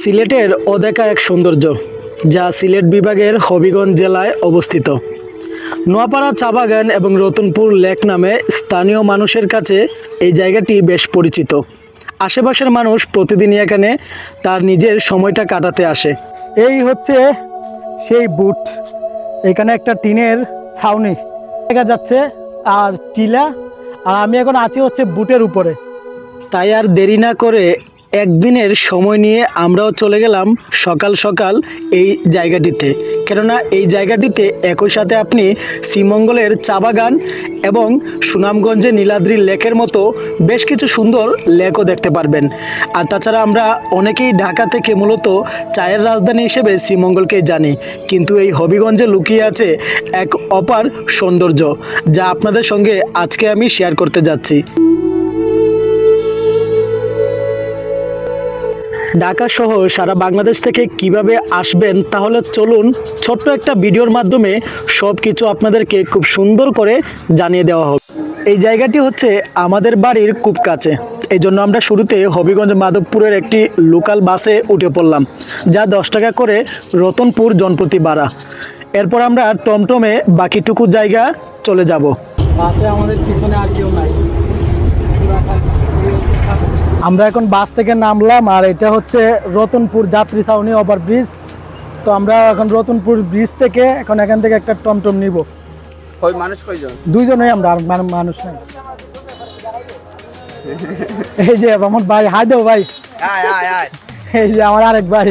সিলেটের অদেখা এক সৌন্দর্য, যা সিলেট বিভাগের হবিগঞ্জ জেলায় অবস্থিত। নোয়াপাড়া চা বাগান এবং রতনপুর লেক নামে স্থানীয় মানুষের কাছে এই জায়গাটি বেশ পরিচিত। আশেপাশের মানুষ প্রতিদিনই এখানে তার নিজের সময়টা কাটাতে আসে। এই হচ্ছে সেই বুট। এখানে একটা টিনের ছাউনি দেখা যাচ্ছে, আর টিলা, আর আমি এখন আছি হচ্ছে বুটের উপরে। তাই আর দেরি না করে একদিনের সময় নিয়ে আমরাও চলে গেলাম সকাল সকাল এই জায়গাটিতে। কেননা এই জায়গাটিতে একই সাথে আপনি শ্রীমঙ্গলের চা বাগান এবং সুনামগঞ্জে নীলাদ্রি লেকের মতো বেশ কিছু সুন্দর লেকও দেখতে পারবেন। আর তাছাড়া আমরা অনেকেই ঢাকা থেকে মূলত চায়ের রাজধানী হিসেবে শ্রীমঙ্গলকেই জানি। কিন্তু এই হবিগঞ্জে লুকিয়ে আছে এক অপার সৌন্দর্য, যা আপনাদের সঙ্গে আজকে আমি শেয়ার করতে যাচ্ছি। ঢাকা সহ সারা বাংলাদেশ থেকে কীভাবে আসবেন, তাহলে চলুন ছোট্ট একটা ভিডিওর মাধ্যমে সব কিছু আপনাদেরকে খুব সুন্দর করে জানিয়ে দেওয়া হবে এই জায়গাটি হচ্ছে আমাদের বাড়ির খুব কাছে। এই জন্য আমরা শুরুতে হবিগঞ্জ মাধবপুরের একটি লোকাল বাসে উঠে পড়লাম, যা দশ টাকা করে রতনপুর জনপ্রতি ভাড়া। এরপর আমরা টমটমে বাকিটুকু জায়গা চলে যাব। বাসে আমাদের পিছনে আর কেউ নাই। আমরা এখন বাস থেকে নামলাম আর এটা হচ্ছে রতনপুর যাত্রী ছাউনি ওভার ব্রিজ তো আমরা এখন রতনপুর ব্রিজ থেকে এখন এখান থেকে একটা টমটম নিব। মানুষ কয়জন? দুইজনেই আমরা আর মানুষ নাই। এই যে আমার ভাই হাই দেও ভাই। এই যে আমার আরেক ভাই।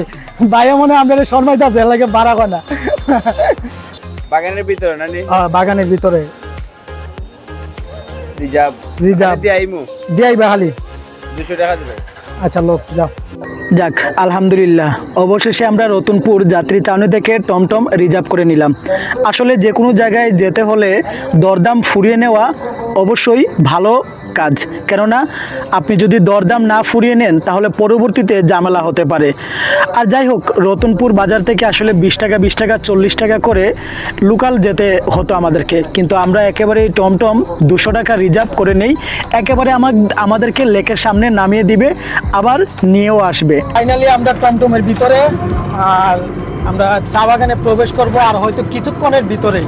ভাইও মনে হয় আমাদের শর্মাই দাস এর লাগে বাড়া কয় না। বাগানের ভিতরে না বাগানের ভিতরে। রিজার্ভ। রিজার্ভ। দিয়ে আইমু। দিয়াই বাহালি দুশো টাকা দেবে। আচ্ছা লোক যাও। যাক, আলহামদুলিল্লাহ। অবশেষে আমরা রতনপুর যাত্রী চাউনি থেকে টমটম রিজার্ভ করে নিলাম। আসলে যে কোনো জায়গায় যেতে হলে দরদাম ফুরিয়ে নেওয়া অবশ্যই ভালো কাজ। কেননা, আপনি যদি দরদাম না ফুরিয়ে নেন, তাহলে পরবর্তীতে ঝামেলা হতে পারে। আর যাই হোক, রতনপুর বাজার থেকে আসলে বিশ টাকা বিশ টাকা, চল্লিশ টাকা করে লোকাল যেতে হতো আমাদেরকে। কিন্তু আমরা একেবারে এই টমটম দুশো টাকা রিজার্ভ করে নেই। একেবারে আমার আমাদেরকে লেকের সামনে নামিয়ে দিবে, আবার নিয়েও আসবে। ফাইনালি আমরা টমটমের ভিতরে আর আমরা চা বাগানে প্রবেশ করব আর হয়তো কিছুক্ষণের ভিতরেই।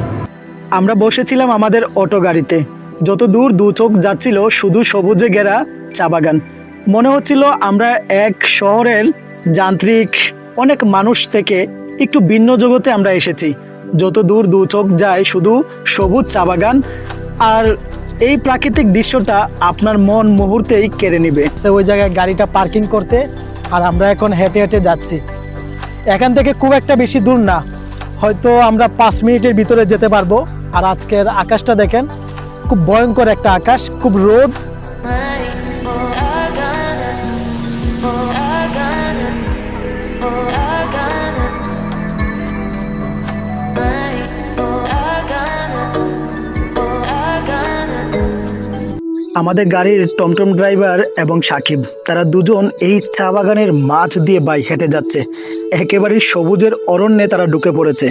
আমরা বসেছিলাম আমাদের অটো গাড়িতে। যত দূর দু চোখ যাচ্ছিল, শুধু সবুজে ঘেরা চা বাগান। মনে হচ্ছিল আমরা এক শহরের যান্ত্রিক, অনেক মানুষ থেকে একটু ভিন্ন জগতে আমরা এসেছি। যত দূর দু চোখ যায়, শুধু সবুজ চা বাগান। আর এই প্রাকৃতিক দৃশ্যটা আপনার মন মুহূর্তেই কেড়ে নিবে। সে ওই জায়গায় গাড়িটা পার্কিং করতে আর আমরা এখন হেঁটে হেঁটে যাচ্ছি। এখান থেকে খুব একটা বেশি দূর না। হয়তো আমরা পাঁচ মিনিটের ভিতরে যেতে পারব। আর আজকের আকাশটা দেখেন, খুব ভয়ঙ্কর একটা আকাশ, খুব রোদ। আমাদের গাড়ির টমটম ড্রাইভার এবং সাকিব, তারা দুজন এই চা বাগানের মাছ দিয়ে বাইক হেঁটে যাচ্ছে। একেবারে সবুজের অরণ্যে তারা ঢুকে পড়েছে।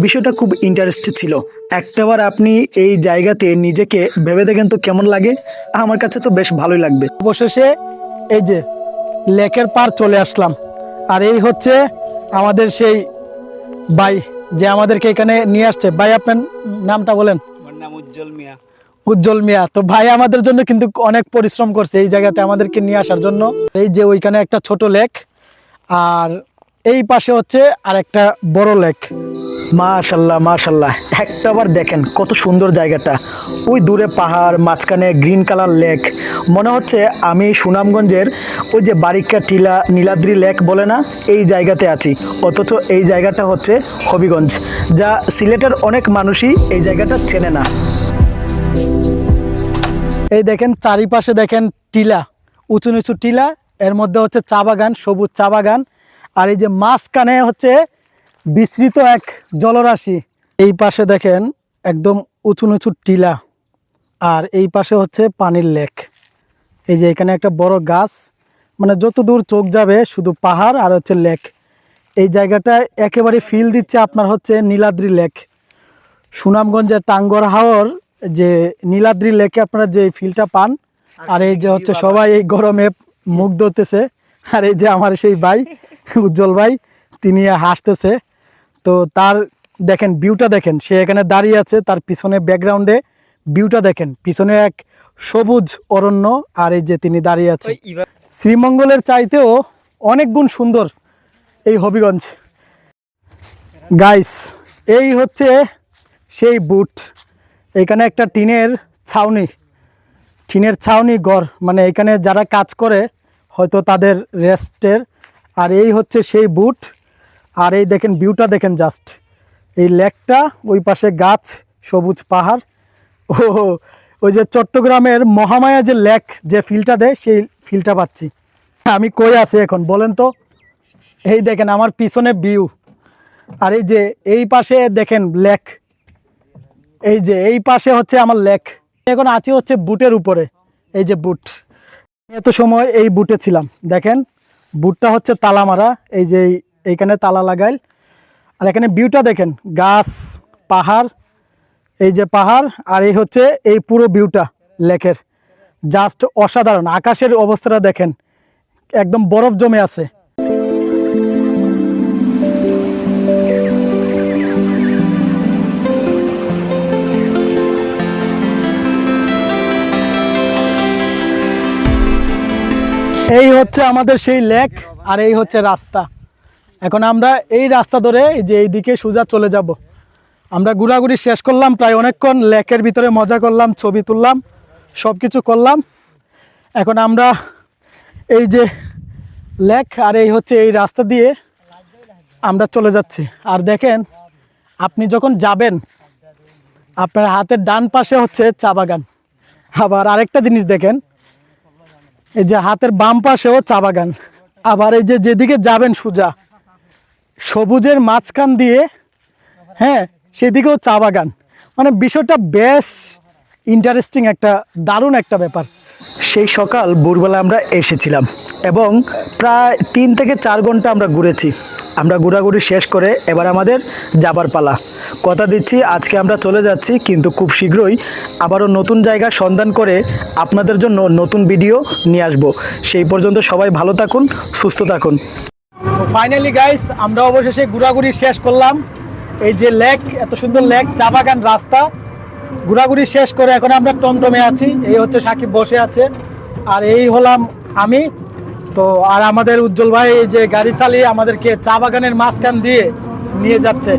বিষয়টা খুব ইন্টারেস্ট ছিল। একটাবার আপনি এই জায়গাতে নিজেকে ভেবে দেখেন তো কেমন লাগে? আমার কাছে তো বেশ ভালোই লাগবে। অবশেষে এই যে লেকের পার চলে আসলাম। আর এই হচ্ছে আমাদের সেই বাই যে আমাদেরকে এখানে নিয়ে আসছে। ভাই আপনার নামটা বলেন। আমার নাম উজ্জ্বল মিয়া। উজ্জ্বল মিয়া, তো ভাই আমাদের জন্য কিন্তু অনেক পরিশ্রম করছে এই জায়গাতে আমাদেরকে নিয়ে আসার জন্য। এই যে ওইখানে একটা ছোট লেক আর এই পাশে হচ্ছে আর একটা বড় লেক মাশাল্লাহ মাশাল্লাহ। একটা বার দেখেন কত সুন্দর জায়গাটা। ওই দূরে পাহাড়, মাঝখানে গ্রিন কালার লেক মনে হচ্ছে আমি সুনামগঞ্জের ওই যে বারিকা টিলা, নীলাদ্রি লেক বলে না, এই জায়গাতে আছি। অথচ এই জায়গাটা হচ্ছে হবিগঞ্জ। যা সিলেটের অনেক মানুষই এই জায়গাটা চেনে না। এই দেখেন চারিপাশে দেখেন টিলা, উঁচু নিচু টিলা, এর মধ্যে হচ্ছে চা বাগান, সবুজ চা বাগান। আর এই যে মাঝখানে হচ্ছে বিস্তৃত এক জলরাশি, এই পাশে দেখেন একদম উঁচু নিচু টিলা, আর এই পাশে হচ্ছে পানির লেক। এই যে এখানে একটা বড় গাছ মানে যত দূর চোখ যাবে শুধু পাহাড় আর হচ্ছে লেক। এই জায়গাটা একেবারে ফিল দিচ্ছে আপনার হচ্ছে নীলাদ্রি লেক। সুনামগঞ্জের টাঙ্গর হাওর যে নীলাদ্রি লেকে আপনারা যে ফিলটা পান আর এই যে হচ্ছে সবাই এই গরমে মুখ ধরতেছে আর এই যে আমার সেই ভাই উজ্জ্বল ভাই তিনি হাসতেছে। তো তার দেখেন ভিউটা দেখেন সে এখানে দাঁড়িয়ে আছে তার পিছনে ব্যাকগ্রাউন্ডে ভিউটা দেখেন পিছনে এক সবুজ অরণ্য আর এই যে তিনি দাঁড়িয়ে আছে। শ্রীমঙ্গলের চাইতেও অনেক গুণ সুন্দর এই হবিগঞ্জ। গাইস এই হচ্ছে সেই বুট এখানে একটা টিনের ছাউনি টিনের ছাউনি ঘর। মানে এখানে যারা কাজ করে, হয়তো তাদের রেস্টের। আর এই হচ্ছে সেই বুট। আর এই দেখেন, ভিউটা দেখেন জাস্ট এই লেকটা, ওই পাশে গাছ, সবুজ পাহাড়। ও ওই যে চট্টগ্রামের মহামায়া যে লেক, যে ফিলটা দেয়, সেই ফিলটা পাচ্ছি। আমি কই আছি এখন, বলেন তো? এই দেখেন, আমার পিছনে ভিউ আর এই যে, এই পাশে দেখেন লেক। এই যে, এই পাশে হচ্ছে আমার লেক। এখন আছি হচ্ছে বুটের উপরে। এই যে বুট। এত সময় এই বুটে ছিলাম। দেখেন, বুটটা হচ্ছে তালা মারা। এই যে এই- এইখানে তালা লাগাইল। আর এখানে ভিউটা দেখেন, গাছ, পাহাড়, এই যে পাহাড়, আর এই হচ্ছে এই পুরো ভিউটা লেকের। জাস্ট অসাধারণ। আকাশের অবস্থাটা দেখেন, একদম বরফ জমে আছে। এই হচ্ছে আমাদের সেই লেক আর এই হচ্ছে রাস্তা। এখন আমরা এই রাস্তা ধরে এই যে এইদিকে সোজা চলে যাব। আমরা ঘোরাঘুরি শেষ করলাম, প্রায় অনেকক্ষণ লেকের ভিতরে মজা করলাম, ছবি তুললাম সব কিছু করলাম। এখন আমরা এই যে লেক আর এই হচ্ছে এই রাস্তা দিয়ে আমরা চলে যাচ্ছি। আর দেখেন, আপনি যখন যাবেন, আপনার হাতের ডান পাশে হচ্ছে চা বাগান। আবার আরেকটা জিনিস দেখেন এই যে হাতের বাম পাশেও চা বাগান। আবার এই যে যেদিকে যাবেন সুজা, সবুজের মাঝখান দিয়ে হ্যাঁ সেদিকেও চা বাগান। মানে বিষয়টা বেশ ইন্টারেস্টিং একটা, দারুণ একটা ব্যাপার। সেই সকাল ভোরবেলা আমরা এসেছিলাম এবং প্রায় তিন থেকে চার ঘণ্টা আমরা ঘুরেছি। আমরা ঘোরাঘুরি শেষ করে এবার আমাদের যাবার পালা। কথা দিচ্ছি, আজকে আমরা চলে যাচ্ছি কিন্তু খুব শীঘ্রই আবারও নতুন জায়গা সন্ধান করে আপনাদের জন্য নতুন ভিডিও নিয়ে আসব। সেই পর্যন্ত সবাই ভালো থাকুন, সুস্থ থাকুন। ফাইনালি গাইস আমরা অবশেষে ঘোরাঘুরি শেষ করলাম। এই যে লেক এত সুন্দর লেক চা বাগান রাস্তা। ঘোরাঘুরি শেষ করে এখন আমরা টমটমে আছি। এই হচ্ছে সাকিব বসে আছে। আর এই হলাম আমি। তো আর আমাদের উজ্জ্বল ভাই যে গাড়ি চালিয়ে আমাদেরকে চা বাগানের মাঝখান দিয়ে নিয়ে যাচ্ছে।